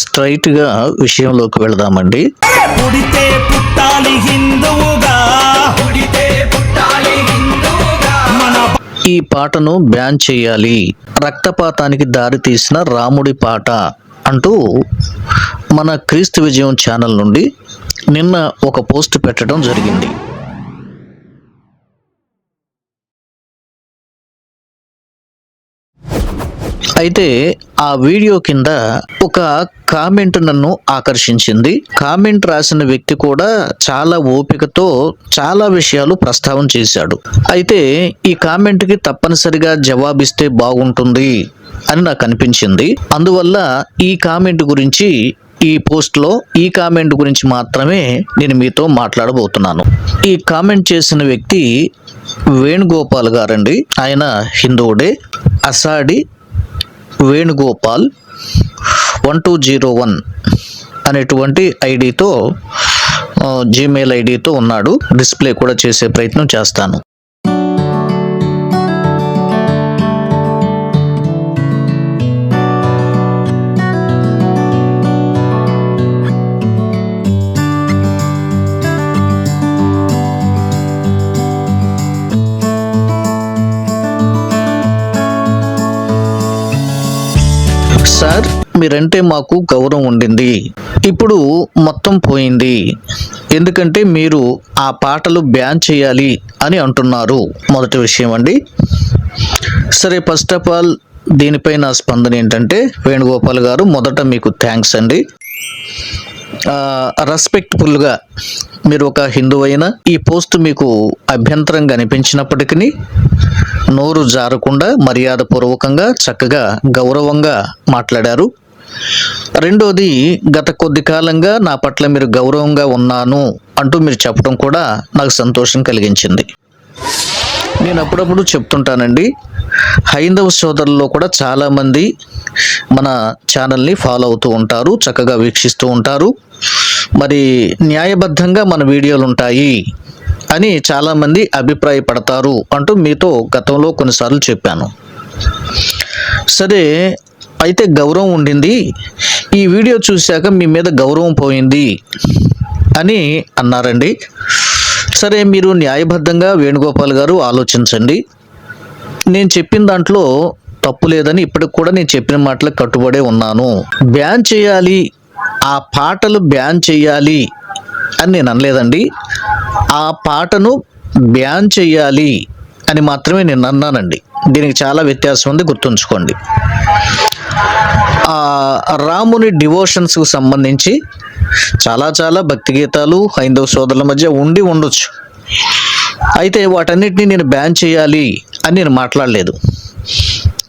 స్ట్రైట్గా విషయంలోకి వెళదామండి. పుడితే పుట్టాలి హిందువుగా. పుడితే పుట్టాలి హిందువుగా. మన ఈ పాటను బ్యాన్ చేయాలి. రక్తపాతానికి దారి తీసిన రాముడి పాట అంటూ మన క్రీస్తు విజయం ఛానల్ నుండి నిన్న ఒక పోస్ట్ పెట్టడం జరిగింది. అయితే ఆ వీడియో కింద ఒక కామెంట్ నన్ను ఆకర్షించింది. కామెంట్ రాసిన వ్యక్తి కూడా చాలా ఓపికతో చాలా విషయాలు ప్రస్తావన చేశాడు. అయితే ఈ కామెంట్కి తప్పనిసరిగా జవాబిస్తే బాగుంటుంది అని నాకు అనిపించింది. అందువల్ల ఈ కామెంట్ గురించి ఈ పోస్ట్లో ఈ కామెంట్ గురించి మాత్రమే నేను మీతో మాట్లాడబోతున్నాను. ఈ కామెంట్ చేసిన వ్యక్తి వేణుగోపాల్ గారండి. ఆయన హిందువుడే అసాడి Venugopal one two zero one అనేటువంటి ఐడితో జీమెయిల్ ఐడితో ఉన్నాడు. డిస్ప్లే కూడా చేసే ప్రయత్నం చేస్తాను. సార్ మీరంటే మాకు గౌరవం ఉండింది. ఇప్పుడు మొత్తం పోయింది. ఎందుకంటే మీరు ఆ పాటలు బ్యాన్ చేయాలి అని అంటున్నారు. మొదటి విషయం అండి. సరే ఫస్ట్ ఆఫ్ ఆల్ దీనిపై నా స్పందన ఏంటంటే వేణుగోపాల్ గారు మొదట మీకు థ్యాంక్స్ అండి. రెస్పెక్ట్ఫుల్గా మీరు ఒక హిందువు అయినా ఈ పోస్ట్ మీకు అభ్యంతరంగా అనిపించినప్పటికీ నోరు జారకుండా మర్యాదపూర్వకంగా చక్కగా గౌరవంగా మాట్లాడారు. రెండోది గత కొద్ది కాలంగా నా పట్ల మీరు గౌరవంగా ఉన్నాను అంటూ మీరు చెప్పడం కూడా నాకు సంతోషం కలిగించింది. నేను అప్పుడప్పుడు చెప్తుంటానండి. హైందవ సోదరుల్లో కూడా చాలామంది మన ఛానల్ని ఫాలో అవుతూ ఉంటారు చక్కగా వీక్షిస్తూ ఉంటారు. మరి న్యాయబద్ధంగా మన వీడియోలు ఉంటాయి అని చాలామంది అభిప్రాయపడతారు అంటూ మీతో గతంలో కొన్నిసార్లు చెప్పాను. సరే అయితే గౌరవం ఉండింది. ఈ వీడియో చూశాక మీ మీద గౌరవం పోయింది అని అన్నారండి. సరే మీరు న్యాయబద్ధంగా వేణుగోపాల్ గారు ఆలోచించండి. నేను చెప్పిన దాంట్లో తప్పు లేదని ఇప్పటికి కూడా నేను చెప్పిన మాటలకు కట్టుబడే ఉన్నాను. బ్యాన్ చేయాలి. ఆ పాటలు బ్యాన్ చేయాలి అని నేను అనలేదండి. ఆ పాటను బ్యాన్ చేయాలి అని మాత్రమే నేను అన్నానండి. దీనికి చాలా వ్యత్యాసం ఉంది గుర్తుంచుకోండి. రాముని డివోషన్స్కు సంబంధించి చాలా చాలా భక్తి గీతాలు హైందవ సోదరుల మధ్య ఉండి ఉండొచ్చు. అయితే వాటన్నిటిని నేను బ్యాన్ చేయాలి అని నేను మాట్లాడలేదు.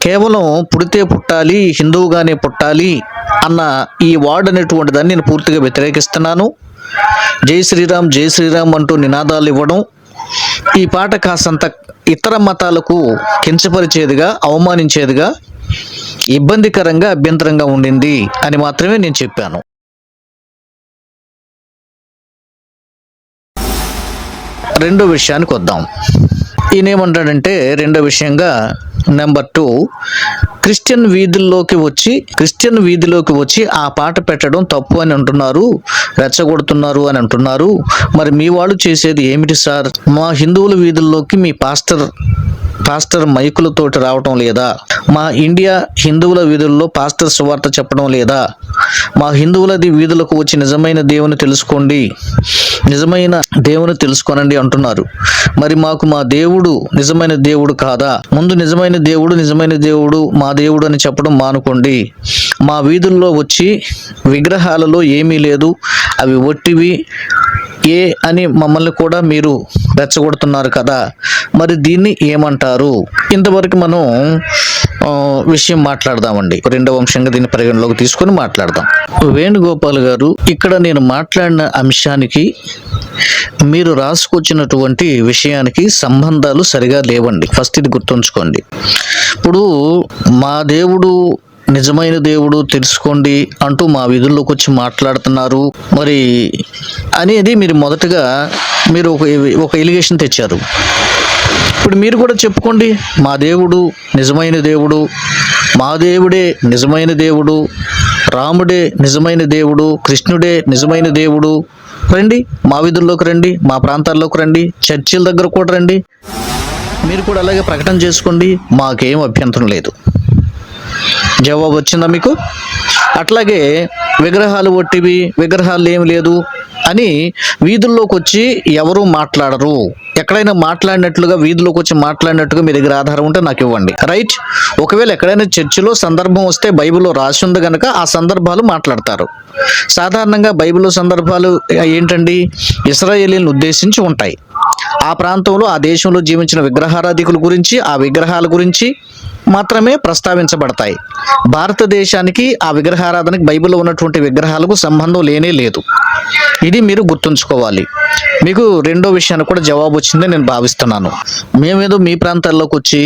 కేవలం పుడితే పుట్టాలి హిందువుగానే పుట్టాలి అన్న ఈ వార్డ్ అనేటువంటి దాన్ని నేను పూర్తిగా వ్యతిరేకిస్తున్నాను. జై శ్రీరామ్ జై శ్రీరామ్ అంటూ నినాదాలు ఇవ్వడం ఈ పాట కాసంత ఇతర మతాలకు కించపరిచేదిగా అవమానించేదిగా ఇబ్బందికరంగా అభ్యంతరంగా ఉండింది అని మాత్రమే నేను చెప్పాను. రెండో విషయానికి వద్దాం. ఈయనేమంటాడంటే రెండో విషయంగా నెంబర్ టూ క్రిస్టియన్ వీధుల్లోకి వచ్చి క్రిస్టియన్ వీధిలోకి వచ్చి ఆ పాట పెట్టడం తప్పు అని అంటున్నారు రెచ్చగొడుతున్నారు అని అంటున్నారు. మరి మీ వాళ్ళు చేసేది ఏమిటి సార్? మా హిందువుల వీధుల్లోకి మీ పాస్టర్ పాస్టర్ మైకులతోటి రావటం లేదా? మా ఇండియా హిందువుల వీధుల్లో పాస్టర్ సువార్త చెప్పడం లేదా? మా హిందువులది వీధులకు వచ్చి నిజమైన దేవుని తెలుసుకోండి నిజమైన దేవుని తెలుసుకోనండి అంటున్నారు. మరి మాకు మా దేవుడు నిజమైన దేవుడు కాదా? ముందు నిజమైన దేవుడు నిజమైన దేవుడు మా దేవుడు అని చెప్పడం మానుకోండి. మా వీధుల్లో వచ్చి విగ్రహాలలో ఏమీ లేదు. అవి ఒట్టివి. ఏ అని మమ్మల్ని కూడా మీరు రెచ్చగొడుతున్నారు కదా. మరి దీన్ని ఏమంటారు? ఇంతవరకు మనం విషయం మాట్లాడదామండి. రెండవ అంశంగా దీన్ని పరిగణలోకి తీసుకొని మాట్లాడదాం. వేణుగోపాల్ గారు ఇక్కడ నేను మాట్లాడిన అంశానికి మీరు రాసుకొచ్చినటువంటి విషయానికి సంబంధాలు సరిగా లేవండి. ఫస్ట్ ఇది గుర్తుంచుకోండి. ఇప్పుడు మా దేవుడు నిజమైన దేవుడు తెలుసుకోండి అంటూ మా విధుల్లోకి వచ్చి మాట్లాడుతున్నారు. మరి అనేది మీరు మొదటగా మీరు ఒక ఒక ఎలిగేషన్ తెచ్చారు. ఇప్పుడు మీరు కూడా చెప్పుకోండి. మా దేవుడు నిజమైన దేవుడు మా దేవుడే నిజమైన దేవుడు రాముడే నిజమైన దేవుడు కృష్ణుడే నిజమైన దేవుడు. రండి మా వీధుల్లోకి రండి మా ప్రాంతాల్లోకి రండి చర్చిల దగ్గర కూడా రండి. మీరు కూడా అలాగే ప్రకటన చేసుకోండి మాకేం అభ్యంతరం లేదు. జవాబు వచ్చిందా మీకు? అట్లాగే విగ్రహాలు ఒట్టివి విగ్రహాలు ఏమి లేదు అని వీధుల్లోకి వచ్చి ఎవరు మాట్లాడరు. ఎక్కడైనా మాట్లాడినట్లుగా వీధిలోకి వచ్చి మాట్లాడినట్టుగా మీ దగ్గర ఆధారం ఉంటే నాకు ఇవ్వండి. రైట్? ఒకవేళ ఎక్కడైనా చర్చిలో సందర్భం వస్తే బైబిల్లో రాసి ఉంది కనుక ఆ సందర్భాలు మాట్లాడతారు. సాధారణంగా బైబిల్లో సందర్భాలు ఏంటండి? ఇస్రాయేలీలను ఉద్దేశించి ఉంటాయి. ఆ ప్రాంతంలో ఆ దేశంలో జీవించిన విగ్రహారాధికుల గురించి ఆ విగ్రహాల గురించి మాత్రమే ప్రస్తావించబడతాయి. భారతదేశానికి ఆ విగ్రహారాధనకి బైబిల్లో ఉన్నటువంటి విగ్రహాలకు సంబంధం లేనే లేదు. ఇది మీరు గుర్తుంచుకోవాలి. మీకు రెండో విషయానికి కూడా జవాబు వచ్చిందని నేను భావిస్తున్నాను. మేమేదో మీ ప్రాంతాల్లోకి వచ్చి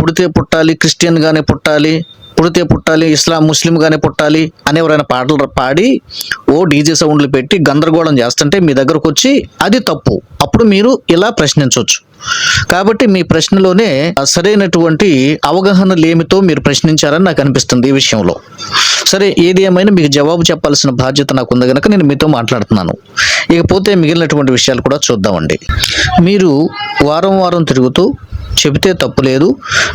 పుడితే పుట్టాలి క్రిస్టియన్గానే పుట్టాలి పుడితే పుట్టాలి ఇస్లాం ముస్లింగానే పుట్టాలి అని ఎవరైనా పాటలు పాడి ఓ డీజే సౌండ్లు పెట్టి గందరగోళం చేస్తుంటే మీ దగ్గరకు వచ్చి అది తప్పు. అప్పుడు మీరు ఇలా ప్రశ్నించవచ్చు కాబట్టి మీ ప్రశ్నలోనే సరైనటువంటి అవగాహన లేమితో మీరు ప్రశ్నించారని నాకు అనిపిస్తుంది ఈ విషయంలో. సరే ఏది ఏమైనా మీకు జవాబు చెప్పాల్సిన బాధ్యత నాకు ఉంది కనుక నేను మీతో మాట్లాడుతున్నాను. ఇకపోతే మిగిలినటువంటి విషయాలు కూడా చూద్దామండి. మీరు వారం వారం తిరుగుతూ చెబితే తప్పు లేదు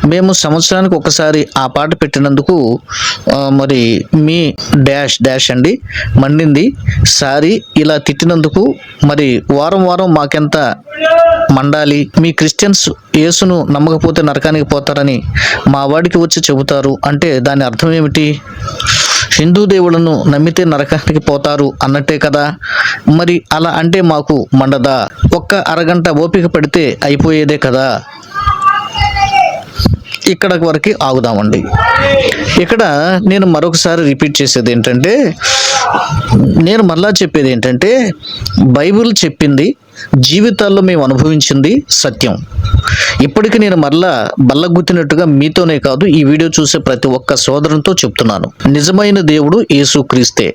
మేము సంవత్సరానికి ఒకసారి ఆ పాట పెట్టినందుకు మరి మీ డాష్ డాష్ అండి మండింది. సారీ ఇలా తిట్టినందుకు మరి వారం వారం మాకెంత మండాలి? మీ క్రిస్టియన్స్ యేసును నమ్మకపోతే నరకానికి పోతారని మా వాడికి వచ్చి చెబుతారు. అంటే దాని అర్థం ఏమిటి? హిందూ దేవుళ్ళను నమ్మితే నరకానికి పోతారు అన్నట్టే కదా? మరి అలా అంటే మాకు మండదా? ఒక్క అరగంట ఓపిక పడితే అయిపోయేదే కదా? ఇక్కడ వరకు ఆగుదామండి. ఇక్కడ నేను మరొకసారి రిపీట్ చేసేది ఏంటంటే నేను మళ్ళా చెప్పేది ఏంటంటే బైబిల్ చెప్పింది జీవితాల్లో మేము అనుభవించింది సత్యం. ఇప్పటికి నేను మరలా బల్లగుద్దినట్టుగా మీతోనే కాదు ఈ వీడియో చూసే ప్రతి ఒక్క సోదరునితో చెప్తున్నాను. నిజమైన దేవుడు యేసుక్రీస్తే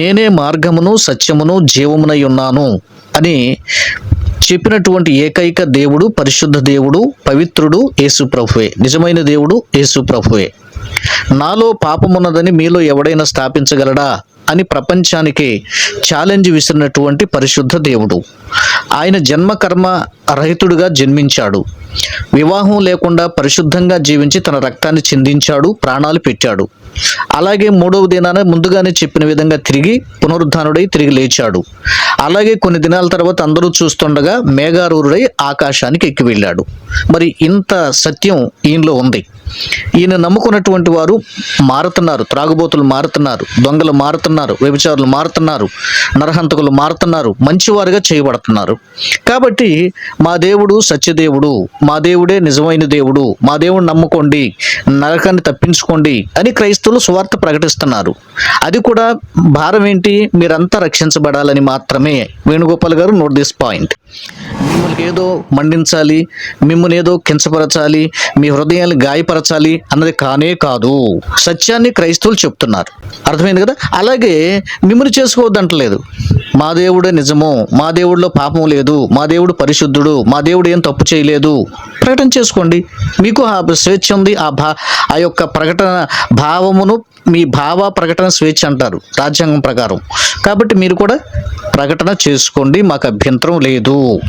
నేనే మార్గమును సత్యమును జీవమునై ఉన్నాను అని చెప్పినటువంటి ఏకైక దేవుడు పరిశుద్ధ దేవుడు పవిత్రుడు ఏసుప్రభువే నిజమైన దేవుడు ఏసుప్రభువే నాలో పాపమున్నదని మీలో ఎవడైనా స్థాపించగలడా అని ప్రపంచానికి ఛాలెంజ్ విసిరినటువంటి పరిశుద్ధ దేవుడు. ఆయన జన్మ కర్మ రహితుడుగా జన్మించాడు. వివాహం లేకుండా పరిశుద్ధంగా జీవించి తన రక్తాన్ని చిందించాడు ప్రాణాలు పెట్టాడు. అలాగే మూడవ దినాన ముందుగానే చెప్పిన విధంగా తిరిగి పునరుద్ధానుడై తిరిగి లేచాడు. అలాగే కొన్ని దినాల తర్వాత అందరూ చూస్తుండగా మేఘారూరుడై ఆకాశానికి ఎక్కి వెళ్ళాడు. మరి ఇంత సత్యం ఈయనలో ఉంది. ఈయన నమ్ముకున్నటువంటి వారు మారుతున్నారు త్రాగుబోతులు మారుతున్నారు దొంగలు మారుతున్నారు వ్యభిచారులు మారుతున్నారు నరహంతకులు మారుతున్నారు మంచివారుగా చేయబడుతున్నారు. కాబట్టి మా దేవుడు సత్యదేవుడు మా దేవుడే నిజమైన దేవుడు మా దేవుడు నమ్ముకోండి నరకాన్ని తప్పించుకోండి అని క్రైస్తవులు సువార్త ప్రకటిస్తున్నారు. అది కూడా భారం ఏంటి? మీరంతా రక్షించబడాలని మాత్రమే. వేణుగోపాల్ గారు నోట్ దిస్ పాయింట్. మిమ్మల్ని ఏదో మండించాలి మిమ్మల్ని ఏదో కించపరచాలి మీ హృదయాన్ని గాయపరచాలి అన్నది కానే కాదు. సత్యాన్ని క్రైస్తవులు చెప్తున్నారు. అర్థమైంది కదా? అలాగే మిమ్మల్ని చేసుకోవద్దంటలేదు మా దేవుడే నిజము మా దేవుడిలో పాపం లేదు మా దేవుడు పరిశుద్ధుడు మా దేవుడు ఏం తప్పు చేయలేదు. ప్రకటన చేసుకోండి. మీకు ఆ స్వేచ్ఛ ఉంది ఆ భా ఆ యొక్క ప్రకటన భావమును మీ భావ ప్రకటన స్వేచ్ఛ అంటారు రాజ్యాంగం ప్రకారం. కాబట్టి మీరు కూడా ప్రకటన చేసుకోండి మాకు అభ్యంతరం లేదు.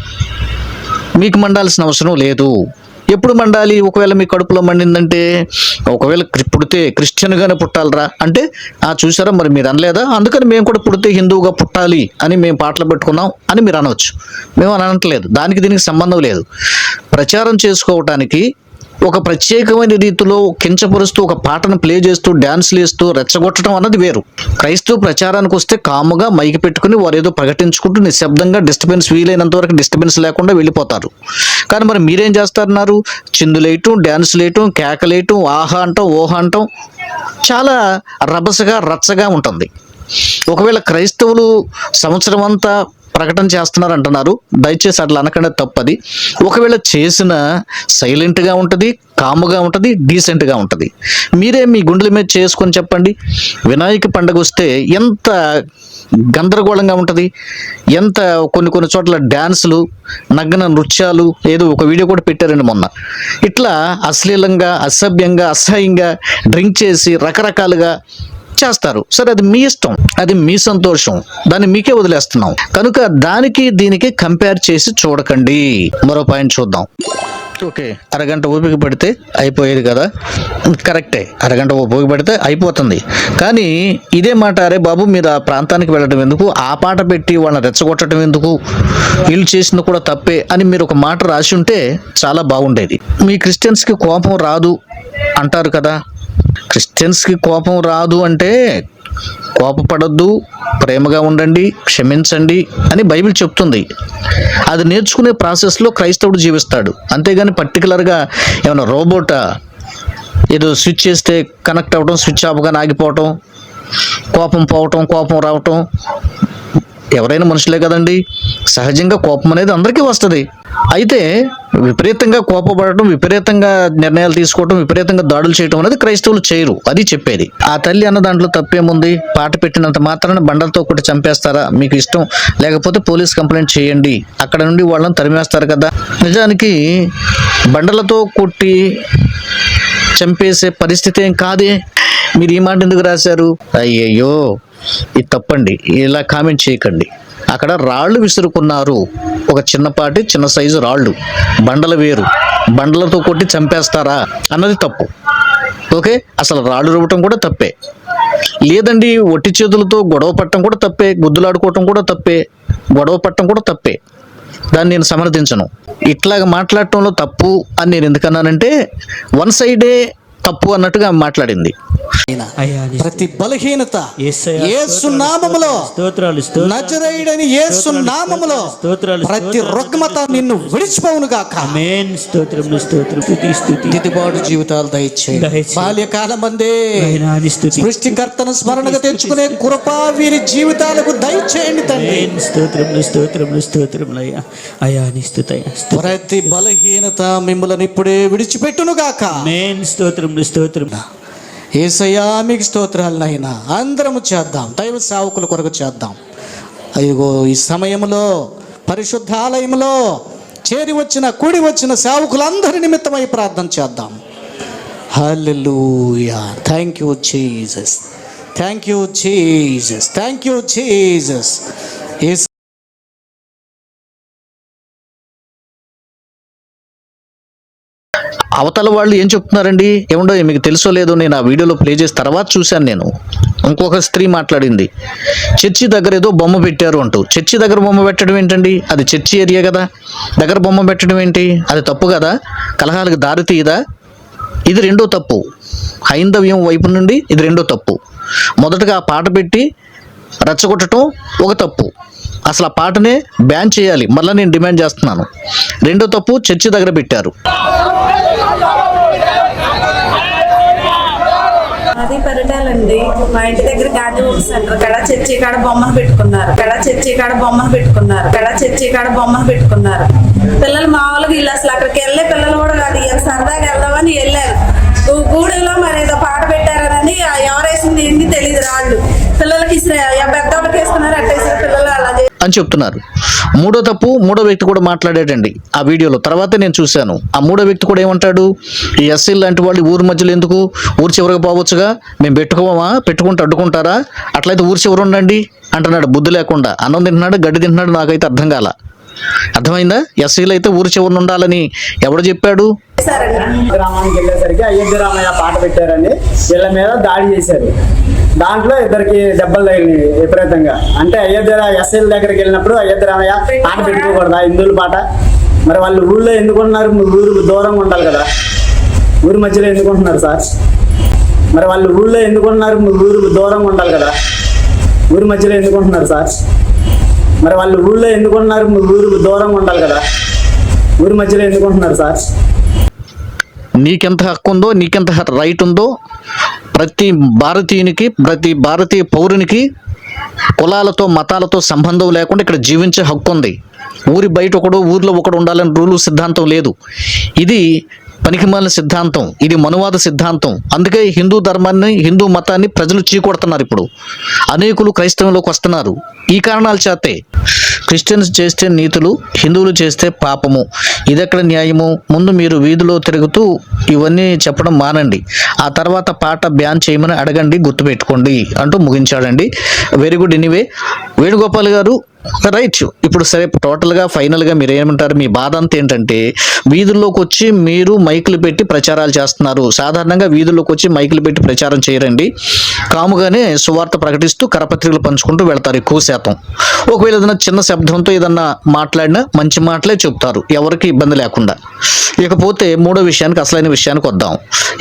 మీకు మండాల్సిన అవసరం లేదు. ఎప్పుడు మండాలి? ఒకవేళ మీ కడుపులో మండిందంటే ఒకవేళ పుడితే క్రిస్టియన్గానే పుట్టాలరా. అంటే ఆ చూసారా మరి మీరు అనలేదా? అందుకని మేము కూడా పుడితే హిందువుగా పుట్టాలి అని మేము పాటలు పెట్టుకున్నాం అని మీరు అనవచ్చు. మేము అని అనట్లేదు. దానికి దీనికి సంబంధం లేదు. ప్రచారం చేసుకోవటానికి ఒక ప్రత్యేకమైన రీతిలో కించపరుస్తూ ఒక పాటను ప్లే చేస్తూ డ్యాన్స్లు వేస్తూ రెచ్చగొట్టడం అన్నది వేరు. క్రైస్తవ ప్రచారానికి వస్తే కాముగా మైకి పెట్టుకుని వారు ఏదో ప్రకటించుకుంటూ నిశ్శబ్దంగా డిస్టర్బెన్స్ వీలైనంత వరకు డిస్టర్బెన్స్ లేకుండా వెళ్ళిపోతారు. కానీ మరి మీరేం చేస్తారన్నారు? చిందులేయటం డ్యాన్స్ లేయటం కేకలేయటం ఆహా అంటాం ఓహా అంటాం. చాలా రభసగా రచ్చగా ఉంటుంది. ఒకవేళ క్రైస్తవులు సంవత్సరం అంతా ప్రకటన చేస్తున్నారు అంటున్నారు దయచేసి అట్లా అనకుండా తప్పది. ఒకవేళ చేసిన సైలెంట్గా ఉంటుంది కాముగా ఉంటుంది డీసెంట్గా ఉంటుంది. మీరే మీ గుండెల మీద చేసుకొని చెప్పండి. వినాయక పండుగ వస్తే ఎంత గందరగోళంగా ఉంటుంది ఎంత కొన్ని కొన్ని చోట్ల డ్యాన్సులు నగ్న నృత్యాలు ఏదో ఒక వీడియో కూడా పెట్టారండి మొన్న. ఇట్లా అశ్లీలంగా అసభ్యంగా అసహ్యంగా డ్రింక్ చేసి రకరకాలుగా చేస్తారు. సరే అది మీ ఇష్టం. అది మీ సంతోషం. దాన్ని మీకే వదిలేస్తున్నాం. కనుక దానికి దీనికి కంపేర్ చేసి చూడకండి. మరో పాయింట్ చూద్దాం. ఓకే అరగంట ఓపిక పడితే అయిపోయేది కదా? కరెక్టే. అరగంట ఓపిక పడితే అయిపోతుంది. కానీ ఇదే మాట అరే బాబు మీరు ఆ ప్రాంతానికి వెళ్ళడం ఎందుకు? ఆ పాట పెట్టి వాళ్ళని రెచ్చగొట్టడం ఎందుకు? వీళ్ళు చేసింది కూడా తప్పే అని మీరు ఒక మాట రాసి ఉంటే చాలా బాగుండేది. మీ క్రిస్టియన్స్కి కోపం రాదు అంటారు కదా? క్రిస్టియన్స్కి కోపం రాదు అంటే కోపపడొద్దు ప్రేమగా ఉండండి క్షమించండి అని బైబిల్ చెప్తుంది. అది నేర్చుకునే ప్రాసెస్లో క్రైస్తవుడు జీవిస్తాడు. అంతేగాని పర్టికులర్గా ఏమైనా రోబోటా ఏదో స్విచ్ చేస్తే కనెక్ట్ అవ్వడం స్విచ్ ఆఫ్గానే ఆగిపోవటం కోపం పోవటం కోపం రావటం ఎవరైనా మనుషులే కదండి. సహజంగా కోపం అనేది అందరికీ వస్తుంది. అయితే విపరీతంగా కోపపడటం విపరీతంగా నిర్ణయాలు తీసుకోవటం విపరీతంగా దాడులు చేయటం అనేది క్రైస్తవులు చేయరు. అది చెప్పేది. ఆ తల్లి అన్న దాంట్లో తప్పేముంది? పాట పెట్టినంత మాత్రాన బండలతో ఒకటి చంపేస్తారా? మీకు ఇష్టం. లేకపోతే పోలీస్ కంప్లైంట్ చేయండి. అక్కడ నుండి వాళ్ళని తరిమేస్తారు కదా. నిజానికి బండలతో కొట్టి చంపేసే పరిస్థితి ఏం కాదే? మీరు ఈ మాట ఎందుకు రాశారు? అయ్యయ్యో! ఇది తప్పండి. ఇలా కామెంట్ చేయకండి. అక్కడ రాళ్ళు విసురుకున్నారు. ఒక చిన్నపాటి చిన్న సైజు రాళ్ళు. బండల వేరు. బండలతో కొట్టి చంపేస్తారా అన్నది తప్పు. ఓకే? అసలు రాళ్ళు రువ్వటం కూడా తప్పే. లేదండి ఒట్టి చేతులతో గొడవ పట్టడం కూడా తప్పే. గుద్దులాడుకోవటం కూడా తప్పే. గొడవ పట్టడం కూడా తప్పే. దాన్ని నేను సమర్థించను ఇట్లాగ మాట్లాడటంలో తప్పు అని నేను ఎందుకన్నానంటే వన్ సైడే తప్పు అన్నట్టుగా మాట్లాడింది. ప్రతి బలహీనత యేసు నామములో నజరేయుడని యేసు నామములో ప్రతి రుగ్మత నిన్ను విడిచిపోవును గాక. ఆమేన్ స్తోత్రములు స్తోత్రం స్తుతి స్తుతి దిద్దుబాటు జీవితాలు దయచేయి దయచేయి. బాల్యకాలం స్తుతి సృష్టికర్తను స్మరణగా తెచ్చుకునే కృప వీరి జీవితాలకు దయచేయండి తండ్రి. స్తోత్రములు స్తోత్రములు స్తోత్రములు అయ్యా. అయ్యా నీ స్తుతి అయ్యా స్తు- ప్రతి బలహీనత మిమ్మల్ని ఇప్పుడే విడిచిపెట్టును గాక. ఆమేన్ స్తోత్రములు స్తోత్రం. ఏసయా మీకు స్తోత్రాలనైనా అందరము చేద్దాం. దైవ సేవకుల కొరకు చేద్దాం. అయ్యో ఈ సమయంలో పరిశుద్ధాలయంలో చేరి వచ్చిన కూడి వచ్చిన సేవకులందరి నిమిత్తమై ప్రార్థన చేద్దాం. Hallelujah. Thank you Jesus. Thank you Jesus thank you Jesus ఏస అవతల వాళ్ళు ఏం చెప్తున్నారండి? ఏముండో మీకు తెలుసో లేదో నేను ఆ వీడియోలో ప్లే చేసి తర్వాత చూశాను నేను. ఇంకొక స్త్రీ మాట్లాడింది. చర్చి దగ్గర ఏదో బొమ్మ పెట్టారు అంటూ. చర్చి దగ్గర బొమ్మ పెట్టడం ఏంటండి? అది చర్చి ఏరియా కదా. దగ్గర బొమ్మ పెట్టడం ఏంటి? అది తప్పు కదా? కలహాలకు దారి తీయదా? ఇది రెండో తప్పు. హైందవ్యం వైపు నుండి ఇది రెండో తప్పు. మొదటగా ఆ పాట పెట్టి రెచ్చగొట్టడం ఒక తప్పు. అసలు ఆ పాటనే బ్యాన్ చేయాలి. మళ్ళీ నేను డిమాండ్ చేస్తున్నాను. రెండో తప్పు చర్చి దగ్గర పెట్టారు. పరిటాలండి. మా ఇంటి దగ్గర గాంధీ సెంటర్. కడ చర్చి కాడ బొమ్మను పెట్టుకున్నారు. కడ చర్చి కాడ బొమ్మను పెట్టుకున్నారు. కడ చర్చి కాడ బొమ్మను పెట్టుకున్నారు. పిల్లలు మామూలుగా వీళ్ళు అసలు అక్కడికి వెళ్ళే పిల్లలు కూడా కాదు. ఇక సరదాగా వెళ్దామని వెళ్ళారు. గూ- గూడెంలో మరి ఏదో అని చెప్తున్నారు. మూడో తప్పు మూడో వ్యక్తి కూడా మాట్లాడాడండి ఆ వీడియోలో. తర్వాత నేను చూశాను. ఆ మూడో వ్యక్తి కూడా ఏమంటాడు? ఈ ఎస్సీ లాంటి వాళ్ళు ఊరి మధ్యలో ఎందుకు? ఊరి చివరికి పోవచ్చుగా? మేము పెట్టుకోమా? పెట్టుకుంటూ అడ్డుకుంటారా? అట్లయితే ఊరి చివరి ఉండండి అంటున్నాడు బుద్ధి లేకుండా. అన్నం తింటున్నాడు గడ్డి తింటున్నాడు నాకైతే అర్థం కాల. అర్థమైందా? ఎస్సీలు అయితే ఊరి చివరిని ఉండాలని ఎవడు చెప్పాడు? గ్రామానికి వెళ్ళేసరికి అయోధ్య రామయ్య పాట పెట్టారని వీళ్ళ మీద దాడి చేశారు. దాంట్లో ఇద్దరికి దెబ్బలు తగిలినాయి విపరీతంగా. అంటే అయోధ్య ఎస్ఐల దగ్గరికి వెళ్ళినప్పుడు అయోధ్య పాట పెట్టుకోకూడదా? హిందువుల పాట? మరి వాళ్ళు ఊళ్ళో ఎందుకున్నారు ఊరు దూరంగా ఉండాలి కదా. ఊరి మధ్యలో ఎందుకుంటున్నారు సార్? మరి వాళ్ళు ఊళ్ళో ఎందుకున్నారు ఊరు దూరంగా ఉండాలి కదా. ఊరి మధ్యలో ఎందుకుంటున్నారు సార్? మరి వాళ్ళు ఊళ్ళో ఎందుకున్నారు ఊరు దూరంగా ఉండాలి కదా. ఊరి మధ్యలో ఎందుకుంటున్నారు సార్? నీకెంత హక్కు ఉందో నీకెంత రైట్ ఉందో ప్రతి భారతీయునికి ప్రతి భారతీయ పౌరునికి కులాలతో మతాలతో సంబంధం లేకుండా ఇక్కడ జీవించే హక్కు ఉంది. ఊరి బయట ఒకడు ఊర్లో ఒకడు ఉండాలని రూలు సిద్ధాంతం లేదు. ఇది పనికిమాలిన సిద్ధాంతం. ఇది మనువాద సిద్ధాంతం. అందుకే హిందూ ధర్మాన్ని హిందూ మతాన్ని ప్రజలు చీకొడుతున్నారు ఇప్పుడు. అనేకులు క్రైస్తవంలోకి వస్తున్నారు. ఈ కారణాల చేతే క్రిస్టియన్స్ చేస్తే నీతులు హిందువులు చేస్తే పాపము. ఇదెక్కడ న్యాయము? ముందు మీరు వీధిలో తిరుగుతూ ఇవన్నీ చెప్పడం మానండి. ఆ తర్వాత పాట బ్యాన్ చేయమని అడగండి గుర్తుపెట్టుకోండి అంటూ ముగించాడండి. Very good anyway Venugopal garu right ఇప్పుడు సరే టోటల్గా ఫైనల్గా మీరు ఏమంటారు? మీ బాధ అంతా ఏంటంటే వీధుల్లోకి వచ్చి మీరు మైకులు పెట్టి ప్రచారాలు చేస్తున్నారు. సాధారణంగా వీధుల్లోకి వచ్చి మైకులు పెట్టి ప్రచారం చేయరండి. కాముగానే సువార్త ప్రకటిస్తూ కరపత్రికలు పంచుకుంటూ వెళ్తారు ఎక్కువ శాతం. ఒకవేళ ఏదైనా చిన్న శబ్దంతో ఏదన్నా మాట్లాడినా మంచి మాటలే చెప్తారు. ఎవరికి ఇబ్బంది లేకుండా. ఇకపోతే మూడో విషయానికి అసలైన విషయానికి వద్దాం.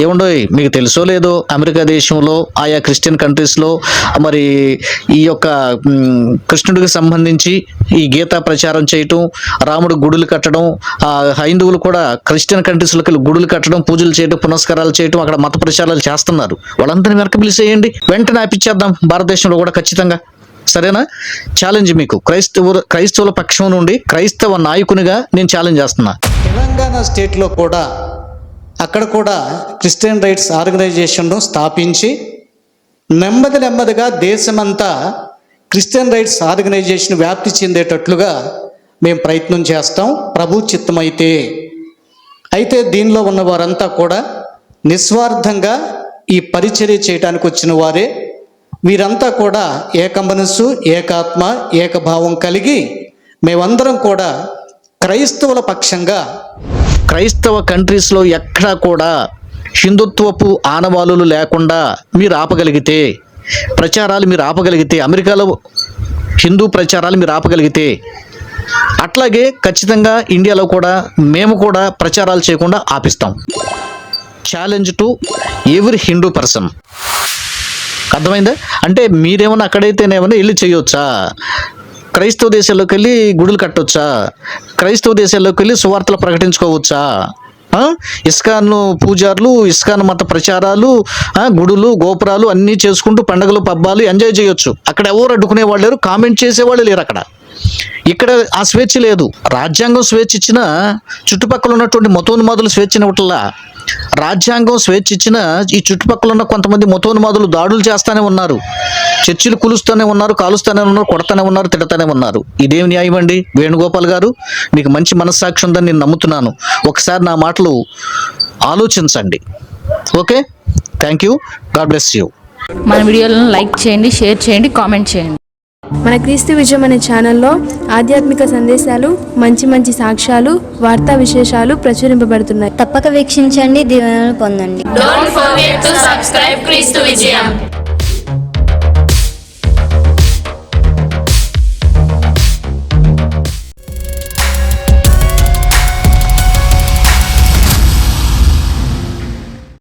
ఏముండో మీకు తెలుసో లేదో అమెరికా దేశంలో ఆయా క్రిస్టియన్ కంట్రీస్లో మరి ఈ యొక్క కృష్ణుడికి సంబంధించి ఈ గీత ప్రచారం చేయటం రాముడు గుడులు కట్టడం ఆ హైందువులు కూడా క్రిస్టియన్ కంట్రీస్లోకి గుడులు కట్టడం పూజలు చేయడం పునస్కారాలు చేయడం అక్కడ మత ప్రచారాలు చేస్తున్నారు. వాళ్ళందరినీ వెనక పిలిచేయండి. వెంటనే ఆపిచ్చేద్దాం. భారతదేశంలో కూడా ఖచ్చితంగా. సరేనా? ఛాలెంజ్ మీకు. క్రైస్తవ క్రైస్తవుల పక్షం నుండి క్రైస్తవ నాయకునిగా నేను ఛాలెంజ్ చేస్తున్నా. తెలంగాణ స్టేట్లో కూడా అక్కడ కూడా క్రిస్టియన్ రైట్స్ ఆర్గనైజేషన్ను స్థాపించి నెమ్మది నెమ్మదిగా దేశమంతా క్రిస్టియన్ రైట్స్ ఆర్గనైజేషన్ వ్యాప్తి చెందేటట్లుగా మేము ప్రయత్నం చేస్తాం. ప్రభు చిత్తమైతే. అయితే దీనిలో ఉన్న వారంతా కూడా నిస్వార్థంగా ఈ పరిచర్య చేయడానికి వచ్చిన వారే. వీరంతా కూడా ఏక మనస్సు ఏకాత్మ ఏకభావం కలిగి మేమందరం కూడా క్రైస్తవుల పక్షంగా క్రైస్తవ కంట్రీస్లో ఎక్కడా కూడా హిందుత్వపు ఆనవాలులు లేకుండా మీరు ఆపగలిగితే ప్రచారాలు మీరు ఆపగలిగితే అమెరికాలో హిందూ ప్రచారాలు మీరు ఆపగలిగితే అట్లాగే ఖచ్చితంగా ఇండియాలో కూడా మేము కూడా ప్రచారాలు చేయకుండా ఆపిస్తాం. Challenge to every Hindu person అర్థమైందా? అంటే మీరేమన్నా అక్కడైతేనేమన్నా వెళ్ళి చేయొచ్చా? క్రైస్తవ దేశాల్లోకి వెళ్ళి గుడులు కట్టొచ్చా? క్రైస్తవ దేశాల్లోకి వెళ్ళి సువార్తలు ప్రకటించుకోవచ్చా? ఇస్కాన్ పూజార్లు ఇస్కాన్ మత ప్రచారాలు గుడులు గోపురాలు అన్నీ చేసుకుంటూ పండగలు పబ్బాలు ఎంజాయ్ చేయొచ్చు. అక్కడ ఎవరు అడ్డుకునే వాళ్ళు లేరు కామెంట్ చేసేవాళ్ళు లేరు అక్కడ. ఇక్కడ ఆ స్వేచ్ఛ లేదు. రాజ్యాంగం స్వేచ్ఛ ఇచ్చిన చుట్టుపక్కల ఉన్నటువంటి మతోన్మాదులు స్వేచ్ఛ ఇవ్వట్లా. రాజ్యాంగం స్వేచ్ఛ ఇచ్చిన ఈ చుట్టుపక్కల ఉన్న కొంతమంది మతోన్మాదులు దాడులు చేస్తానే ఉన్నారు. చర్చిలు కూలుస్తూనే ఉన్నారు కాలుస్తూనే ఉన్నారు కొడతానే ఉన్నారు తిడతానే ఉన్నారు. ఇదేం న్యాయం అండి? వేణుగోపాల్ గారు మీకు మంచి మనస్సాక్షి ఉందని నేను నమ్ముతున్నాను. ఒకసారి నా మాటలు ఆలోచించండి. Okay? Thank you. God bless you. మన వీడియోలను లైక్ చేయండి షేర్ చేయండి కామెంట్ చేయండి. మన క్రీస్తు విజయం అనే ఛానల్లో ఆధ్యాత్మిక సందేశాలు మంచి మంచి సాక్ష్యాలు వార్తా విశేషాలు ప్రచురింపబడుతున్నాయి. తప్పక వీక్షించండి దీవెనలు పొందండి.